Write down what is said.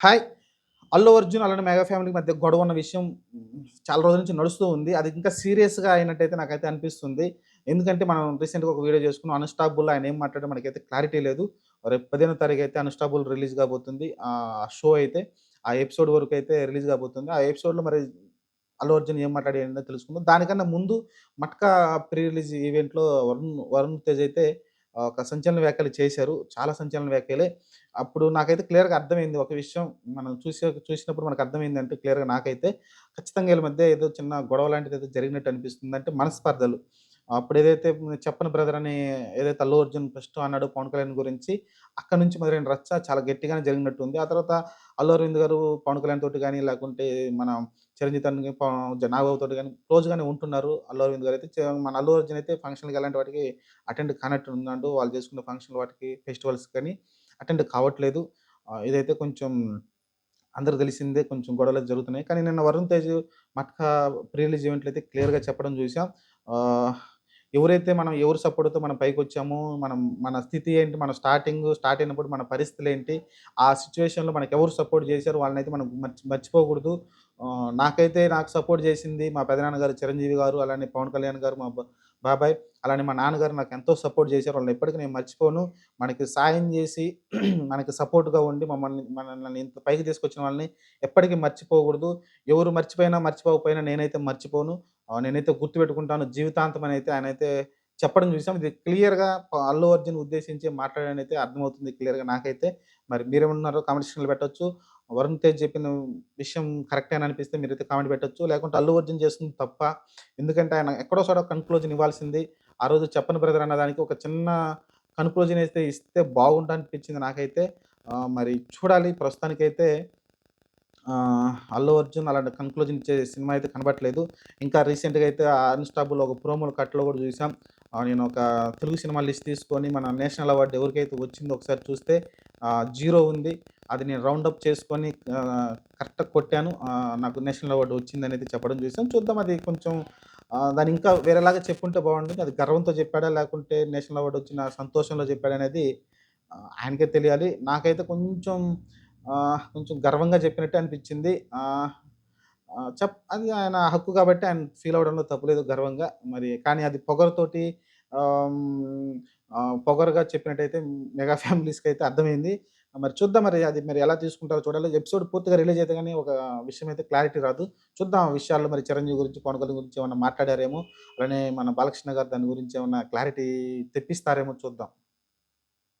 Hi. Allu Arjun అలానే mega family మధ్య గొడవ ఉన్న విషయం చాలా రోజుల నుంచి నడుస్తూ ఉంది. అది ఇంకా సీరియస్గా అయినట్టయితే నాకైతే అనిపిస్తుంది. ఎందుకంటే మనం రీసెంట్గా ఒక వీడియో చేసుకున్నాం. అన్స్టాబుల్ ఆయన ఏం మాట్లాడో మనకైతే క్లారిటీ లేదు. రేపు పదిహేనో తారీఖు అయితే అన్స్టాబుల్ రిలీజ్ కాబోతుంది. ఆ షో అయితే ఆ ఎపిసోడ్ వరకు అయితే రిలీజ్ కాబోతుంది. ఆ ఎపిసోడ్లో మరి అల్లు అర్జున్ ఏం మాట్లాడి ఏంటో తెలుసుకుందాం. దానికన్నా ముందు మట్కా ప్రీ రిలీజ్ ఈవెంట్లో వరుణ్ వరుణ్ తేజ్ అయితే ఒక సంచలన వ్యాఖ్యలు చేశారు చాలా సంచలన వ్యాఖ్యలే అప్పుడు నాకైతే క్లియర్‌గా అర్థమైంది ఒక విషయం. మనం చూసే చూసినప్పుడు మనకు అర్థమైందంటే క్లియర్‌గా నాకైతే ఖచ్చితంగా వీళ్ళ మధ్య ఏదో చిన్న గొడవ లాంటిది ఏదో జరిగినట్టు అనిపిస్తుంది. అంటే మనస్పర్ధలు. అప్పుడు ఏదైతే చెప్పని బ్రదర్ అని ఏదైతే అల్లు అర్జున్ ఫస్ట్ అన్నాడు పవన్ కళ్యాణ్ గురించి అక్కడి నుంచి మొదలైన రచ్చ చాలా గట్టిగానే జరిగినట్టుంది. ఆ తర్వాత అల్లు అరవింద్ గారు పవన్ కళ్యాణ్ తోటి కానీ లేకుంటే మన చిరంజీవి తోని ప కానీ క్లోజ్‌గానే ఉంటున్నారు. అల్లు అరవింద్ గారు అయితే మన అల్లు అర్జున్ అయితే ఫంక్షన్కి ఎలాంటి వాటికి అటెండ్ కానట్టు ఉన్నాడు. వాళ్ళు చేసుకున్న ఫంక్షన్ వాటికి ఫెస్టివల్స్ కానీ అటెండ్ కావట్లేదు. ఇదైతే కొంచెం అందరూ తెలిసిందే కొంచెం గొడవలు జరుగుతున్నాయి. కానీ నిన్న వరుణ్ తేజ్ మట్కా ప్రీ రిలీజ్ ఈవెంట్లు అయితే క్లియర్‌గా చెప్పడం చూసాం. ఎవరైతే మనం ఎవరు సపోర్ట్‌తో మనం పైకి వచ్చాము మనం మన స్థితి ఏంటి, మన స్టార్టింగ్ స్టార్ట్ అయినప్పుడు మన పరిస్థితులు ఏంటి ఆ సిచువేషన్లో మనకి ఎవరు సపోర్ట్ చేశారో వాళ్ళనైతే మనం మర్చి మర్చిపోకూడదు. నాకైతే నాకు సపోర్ట్ చేసింది మా పెదనాన్నగారు చిరంజీవి గారు, అలానే పవన్ కళ్యాణ్ గారు, మా బాబాయ్, అలానే మా నాన్నగారు నాకు ఎంతో సపోర్ట్ చేశారు. వాళ్ళని ఎప్పటికీ నేను మర్చిపోను. మనకి సాయం చేసి మనకి సపోర్ట్‌గా ఉండి మమ్మల్ని మనల్ని ఇంత పైకి తీసుకొచ్చిన వాళ్ళని ఎప్పటికీ మర్చిపోకూడదు. ఎవరు మర్చిపోయినా, మర్చిపోకపోయినా నేనైతే మర్చిపోను. నేనైతే గుర్తుపెట్టుకుంటాను జీవితాంతం ఆయన అయితే చెప్పడం చూసాం. ఇది క్లియర్‌గా అల్లు అర్జున్ ఉద్దేశించి మాట్లాడాడనైతే అర్థమవుతుంది క్లియర్‌గా నాకైతే. మరి మీరేమన్నారో కామెంట్ సెక్షన్‌లో పెట్టొచ్చు. వరుణ్ తేజ్ చెప్పిన విషయం కరెక్టే అని అనిపిస్తే మీరైతే కామెంట్ పెట్టొచ్చు. లేకుంటే అల్లు అర్జున్ చేస్తుంది తప్ప ఎందుకంటే ఆయన ఎక్కడో చోట కన్క్లూజన్ ఇవ్వాల్సింది. ఆ రోజు చెప్పని బ్రదర్ అన్నదానికి ఒక చిన్న కన్క్లూజన్ అయితే ఇస్తే బాగుండనిపించింది నాకైతే. మరి చూడాలి ప్రస్తుతానికైతే అల్లు అర్జున్ అలాంటి కన్క్లూజన్ ఇచ్చే సినిమా అయితే కనబట్టలేదు ఇంకా రీసెంట్‌గా అయితే అన్స్టాబుల్ ఒక ప్రోమోల కట్‌లో కూడా చూసాం. నేను ఒక తెలుగు సినిమా లిస్ట్ తీసుకొని మన నేషనల్ అవార్డు ఎవరికైతే వచ్చిందో ఒకసారి చూస్తే జీరో ఉంది. అది నేను రౌండప్ చేసుకొని కరెక్ట్‌గా కొట్టాను. నాకు నేషనల్ అవార్డు వచ్చింది అనేది చెప్పడం చూసాం. చూద్దాం అది కొంచెం దాని దాన్ని ఇంకా వేరేలాగా చెప్పుంటే బాగుండేది. అది గర్వంతో చెప్పాడా? లేకుంటే నేషనల్ అవార్డు వచ్చిన సంతోషంలో చెప్పాడనేది ఆయనకే తెలియాలి. నాకైతే కొంచెం కొంచెం గర్వంగా చెప్పినట్టు అనిపించింది. చెప్ అది ఆయన హక్కు కాబట్టి ఆయన ఫీల్ అవడంలో తప్పులేదు గర్వంగా. మరి కానీ అది పొగరుతోటి పొగరుగా చెప్పినట్టయితే మెగా ఫ్యామిలీస్కి అయితే అర్థమైంది. మరి చూద్దాం మరి అది మరి ఎలా తీసుకుంటారో చూడాలి. ఎపిసోడ్ పూర్తిగా రిలీజ్ అయితే కానీ ఒక విషయం అయితే క్లారిటీ రాదు. చూద్దాం ఆ విషయాల్లో మరి చిరంజీవి గురించి, పవన్ కళ్యాణ్ గురించి ఏమన్నా మాట్లాడారేమో, అలానే మన బాలకృష్ణ గారు దాని గురించి ఏమన్నా క్లారిటీ తెప్పిస్తారేమో చూద్దాం.